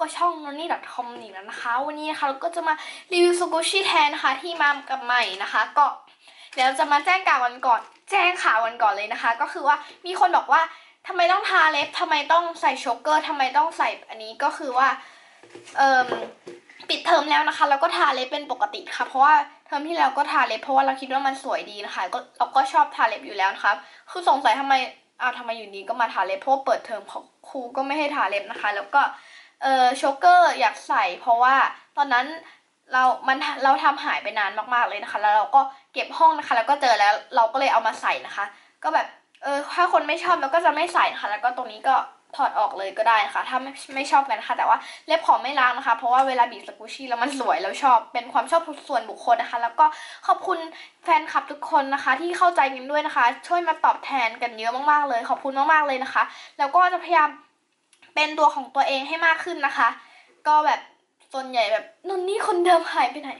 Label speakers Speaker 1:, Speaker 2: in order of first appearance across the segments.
Speaker 1: กับช่อง n o n n y c o m อีกแล้วนะคะ วันนี้นะคะเราก็จะมารีวิวสกูชี่แทนนะคะที่มากับใหม่นะคะ ก็เดี๋ยวจะมาแจ้งก่าววันก่อน แจ้งข่าววันก่อนเลยนะคะ ก็คือว่ามีคนบอกว่าทำไมต้องทาเล็บทำไมต้องใส่โชกเกอร์ทำไมต้องใส่อันนี้ก็คือว่าเอ่มปิดเทอมแล้วนะคะ แล้วก็ทาเล็บเป็นปกติค่ะ เพราะว่าเทอมที่แล้วก็ทาเล็บเพราะว่าเราคิดว่ามันสวยดีนะคะก็เราก็ชอบทาเล็บอยู่แล้วนะคะคือสงสัยทำไมอ้าวทำไมอยู่ดีก็มาทาเล็บเพราะเปิดเทอมของครูก็ไม่ให้ทาเล็บนะคะ แล้วก็ เออโชกเกอร์อยากใส่เพราะว่าตอนนั้นเรามันเราทำหายไปนานมากๆเลยนะคะ แล้วเราก็เก็บห้องนะคะ แล้วก็เจอแล้วเราก็เลยเอามาใส่นะคะ ก็แบบเออถ้าคนไม่ชอบเราก็จะไม่ใส่นะคะ แล้วก็ตรงนี้ก็ถอดออกเลยก็ได้นะคะ ถ้าไม่ไม่ชอบกันนะคะ แต่ว่าเล็บขอไม่ล้างนะคะ เพราะว่าเวลาบีบสกูชี่แล้วมันสวยแล้วชอบ เป็นความชอบส่วนบุคคลนะคะ แล้วก็ขอบคุณแฟนคลับทุกคนนะคะ ที่เข้าใจกันด้วยนะคะ ช่วยมาตอบแทนกันเยอะมากๆเลย ขอบคุณมากๆเลยนะคะ แล้วก็จะพยายาม เป็นตัวของตัวเองให้มากขึ้นนะคะ ก็แบบส่วนใหญ่แบบนนนี่คนเดิมหายไปไหน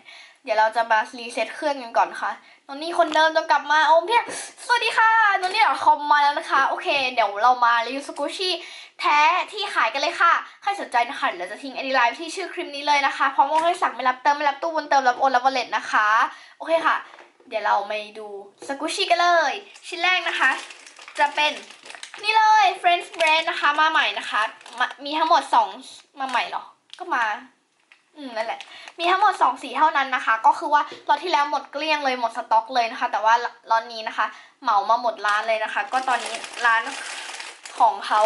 Speaker 1: เดี๋ยวเราจะมารีเซ็ตเครื่องกันก่อนค่ะนนนี่คนเดิมจะกลับมาโอมเพียสวัสดีค่ะนนนี่คอมมาแล้วนะคะ โอเค เดี๋ยวเรามารีวิวสกูชี่แท้ที่ขายกันเลยค่ะ ใครสนใจนะคะเดี๋ยวจะทิ้งไอดีไลน์ที่ชื่อคลิปนี้เลยนะคะ พร้อมว่าให้สั่งไม่รับเติมไม่รับตู้บนเติมรับโอนรับวอลเล็ตนะคะ โอเคค่ะ เดี๋ยวเรามาดูสกูชี่กันเลย ชิ้นแรกนะคะ จะเป็น นี่เลย French Brand นะคะมาใหม่นะคะมามีทั้งหมด 2 มาใหม่หรอ ก็มา อืมนั่นแหละ มีทั้งหมด 2 สีเท่านั้นนะคะ ก็คือว่าล็อตที่แล้วหมดเกลี้ยงเลยหมดสต็อกเลยนะคะ แต่ว่าล็อตนี้นะคะ เหมามาหมดร้านเลยนะคะ ก็ตอนนี้ร้านของเขา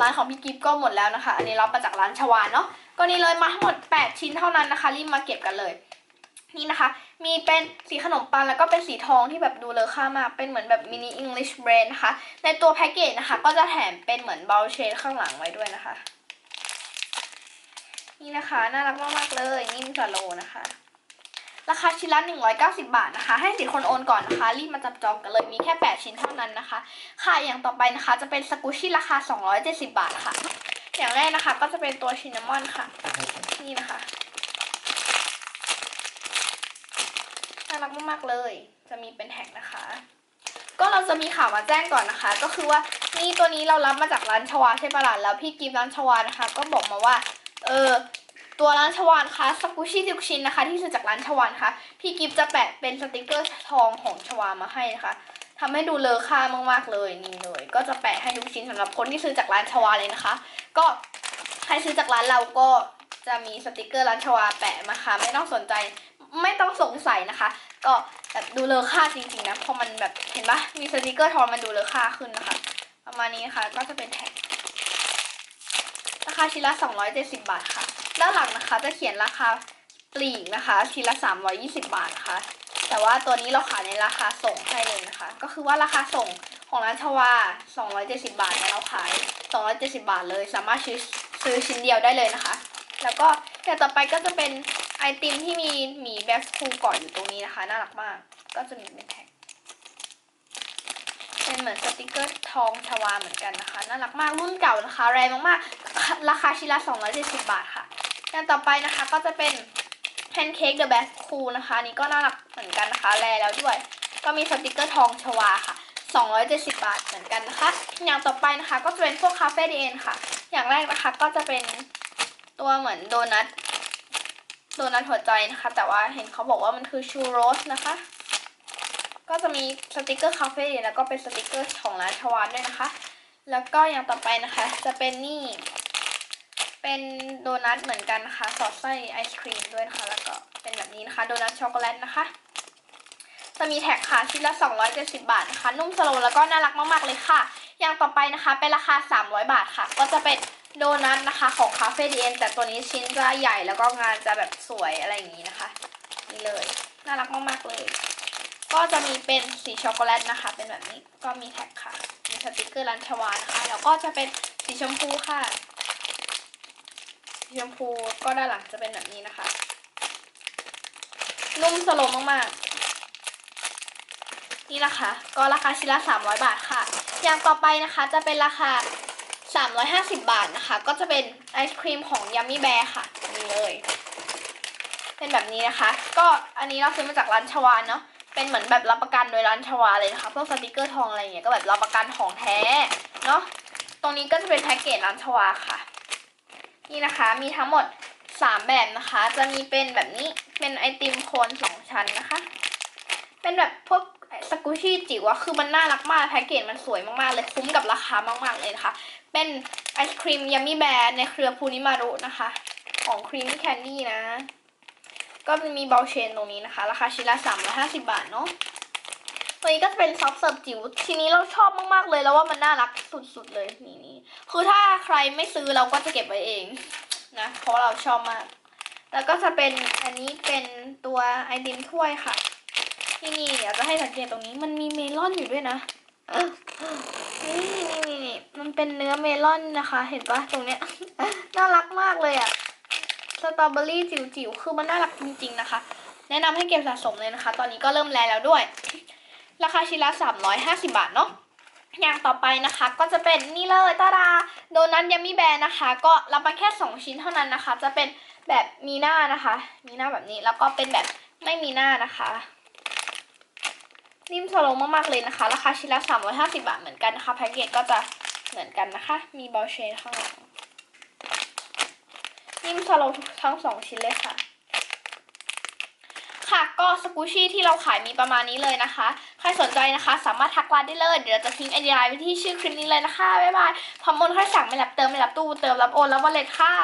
Speaker 1: ร้านของพี่กิฟก็หมดแล้วนะคะ อันนี้รับมาจากร้านชวานเนาะก็นี่เลยมาทั้งหมด 8 ชิ้นเท่านั้นนะคะ รีบมาเก็บกันเลย นี่นะคะ มีเป็นสีขนมปังแล้วก็เป็นสีทองที่แบบดูเลอค่ามาก เป็นเหมือนแบบมินิอังกฤษแบรนด์นะคะ ในตัวแพ็กเกจนะคะ ก็จะแถมเป็นเหมือนเบลเชดข้างหลังไว้ด้วยนะคะ นี่นะคะ น่ารักมากๆเลย นิ่มสโลนะคะ ราคาชิ้นละ 190 บาทนะคะ ให้สิทธิ์คนโอนก่อนนะคะ รีบมาจับจองกันเลย มีแค่ 8 ชิ้นเท่านั้นนะคะ ค่ะ อย่างต่อไปนะคะ จะเป็นสกูชี่ราคา 270 บาทค่ะ อย่างแรกนะคะ ก็จะเป็นตัวชินนามอนค่ะ นี่นะคะ น่ารักมากๆเลย จะมีเป็นแท็กนะคะ ก็เราจะมีข่าวมาแจ้งก่อนนะคะ ก็คือว่านี่ตัวนี้เรารับมาจากร้านชวาใช่ปะล่ะแล้วพี่กิฟร้านชวานะคะ ก็บอกมาว่า เออตัวร้านชวานคะสกูชี่ทุกชิ้นนะคะ ที่ซื้อจากร้านชวานคะพี่กิฟจะแปะเป็นสติกเกอร์ทองของชวามาให้นะคะทำให้ดูเลอค่ามากๆเลยนี่เลย ก็จะแปะให้ทุกชิ้นสำหรับคนที่ซื้อจากร้านชวาเลยนะคะ ก็ใครซื้อจากร้านเราก็จะมีสติกเกอร์ร้านชวาแปะมาค่ะไม่ต้องสนใจ ไม่ต้องสงสัยนะคะ ก็แบบดูเลอค่าจริงๆนะเพราะมันแบบเห็นปะมีสติกเกอร์ทองมันดูเลอค่าขึ้นนะคะ ประมาณนี้นะคะก็จะเป็นแท็กราคาชิ้นละ 270 บาทค่ะ ด้านหลังนะคะจะเขียนราคาปลีกนะคะชิ้นละ 320 บาทนะคะ แต่ว่าตัวนี้เราขายในราคาส่งให้เลยนะคะ ก็คือว่าราคาส่งของร้านชวา 270 บาทแต่เราขาย 270 บาทเลย สามารถซื้อซื้อชิ้นเดียวได้เลยนะคะ แล้วก็อย่างต่อไปก็จะเป็น ไอติมที่มีหมีแบ็คคูเกาะอยู่ตรงนี้นะคะ น่ารักมาก ก็จะมีเป็นแท็ก เป็นเหมือนสติกเกอร์ทองชวาเหมือนกันนะคะ น่ารักมาก รุ่นเก่านะคะ แรงมากๆ ราคาชิ้นละ270 บาทค่ะอย่างต่อไปนะคะก็จะเป็นแพนเค้กเดอะแบสคูนะคะนนี้ก็น่ารักเหมือนกันนะคะ แรงแล้วด้วย ก็มีสติกเกอร์ทองชวาค่ะ270 บาทเหมือนกันนะคะ อย่างต่อไปนะคะก็จะเป็นพวกคาเฟ่ดีเอ็นค่ะ อย่างแรกนะคะก็จะเป็นตัวเหมือนโดนัท โดนัทหัวใจนะคะ แต่ว่าเห็นเขาบอกว่ามันคือชูโรสนะคะ ก็จะมีสติกเกอร์คาเฟ่แล้วก็เป็นสติกเกอร์ของร้านชวานด้วยนะคะ แล้วก็อย่างต่อไปนะคะ จะเป็นนี่ เป็นโดนัทเหมือนกันนะคะสอดไส้ไอศครีมด้วยนะคะ แล้วก็เป็นแบบนี้นะคะโดนัทช็อกโกแลตนะคะจะมีแท็กค่ะชิ้นละ 270 บาทนะคะ นุ่มสโลแล้วก็น่ารักมากๆเลยค่ะ อย่างต่อไปนะคะ เป็นราคา 300 บาทค่ะ ก็จะเป็น โดนัทนะคะของคาเฟ่ดีเอ็นแต่ตัวนี้ชิ้นจะใหญ่แล้วก็งานจะแบบสวยอะไรอย่างนี้นะคะ นี่เลย น่ารักมากๆเลย ก็จะมีเป็นสีช็อกโกแลตนะคะ เป็นแบบนี้ก็มีแท็กค่ะมีสติกเกอร์ร้านชวานะคะ แล้วก็จะเป็นสีชมพูค่ะสีชมพูก็ด้านหลังจะเป็นแบบนี้นะคะ นุ่มสโลมมากๆ นี่นะคะ ก็ราคาชิ้นละ300 บาทค่ะ อย่างต่อไปนะคะจะเป็นราคา 350 บาทนะคะ ก็จะเป็นไอศครีมของยัมมี่แบร์ค่ะ นี่เลย เป็นแบบนี้นะคะ ก็อันนี้เราซื้อมาจากร้านชวานเนาะเป็นเหมือนแบบรับประกันโดยร้านชวาเลยนะคะพวกสติกเกอร์ทองอะไรเงี้ยก็แบบรับประกันของแท้เนาะตรงนี้ก็จะเป็นแพ็กเกจร้านชวาค่ะ นี่นะคะมีทั้งหมดสามแบบนะคะ จะมีเป็นแบบนี้เป็นไอติมโคนสองชั้นนะคะ เป็นแบบพวกสกูชี่จิ๋วอะคือมันน่ารักมากแพ็กเกจมันสวยมากๆเลยคุ้มกับราคามากๆเลยนะคะ เป็นไอศครีมยัมมี่แบร์ในเครือพูนิมารุนะคะ ของครีมมี่แคนดี้นะ ก็มีเบลเชนตรงนี้นะคะ ราคาชิ้นละ350บาทเนาะตัวนี้ก็จะเป็นซอฟต์เสิร์ฟจิ๋วทีนี้เราชอบมากๆเลยแล้วว่ามันน่ารักสุดๆเลยนี่นี่คือถ้าใครไม่ซื้อเราก็จะเก็บไว้เองนะเพราะเราชอบมาก แล้วก็จะเป็นอันนี้เป็นตัวไอติมถ้วยค่ะ ที่นี่เดี๋ยวจะให้สังเกตตรงนี้มันมีเมลอนอยู่ด้วยนะนี่นี่นี่มันเป็นเนื้อเมลอนนะคะ เห็นปะตรงเนี้ยน่ารักมากเลยอะสตรอเบอรี่จิ๋วๆคือมันน่ารักจริงๆนะคะ แนะนำให้เก็บสะสมเลยนะคะ ตอนนี้ก็เริ่มแลแล้วด้วย ราคาชิ้นละ350 บาทเนาะอย่างต่อไปนะคะก็จะเป็นนี่เลยตาดาโดนัทยัมมี่แบร์นะคะ ก็รับมาแค่ 2 ชิ้นเท่านั้นนะคะ จะเป็นแบบมีหน้านะคะ มีหน้าแบบนี้แล้วก็เป็นแบบไม่มีหน้านะคะ นิ่มสโลงมากๆเลยนะคะ ราคาชิ้นละ 350 บาทเหมือนกันนะคะ แพ็กเกจก็จะเหมือนกันนะคะ มีบอลเชนข้างหลัง นิ่มสโลงทั้งสองชิ้นเลยค่ะค่ะก็สกูชี่ที่เราขายมีประมาณนี้เลยนะคะ ใครสนใจนะคะ สามารถทักไลน์ได้เลย เดี๋ยวจะทิ้งไอเดียไว้ที่ชื่อคลิปนี้เลยนะคะ บ๊ายบายพร้อมโอนค่าสั่งไม่รับเติมไม่รับตู้เติมรับโอนรับวอลเล็ตค่ะ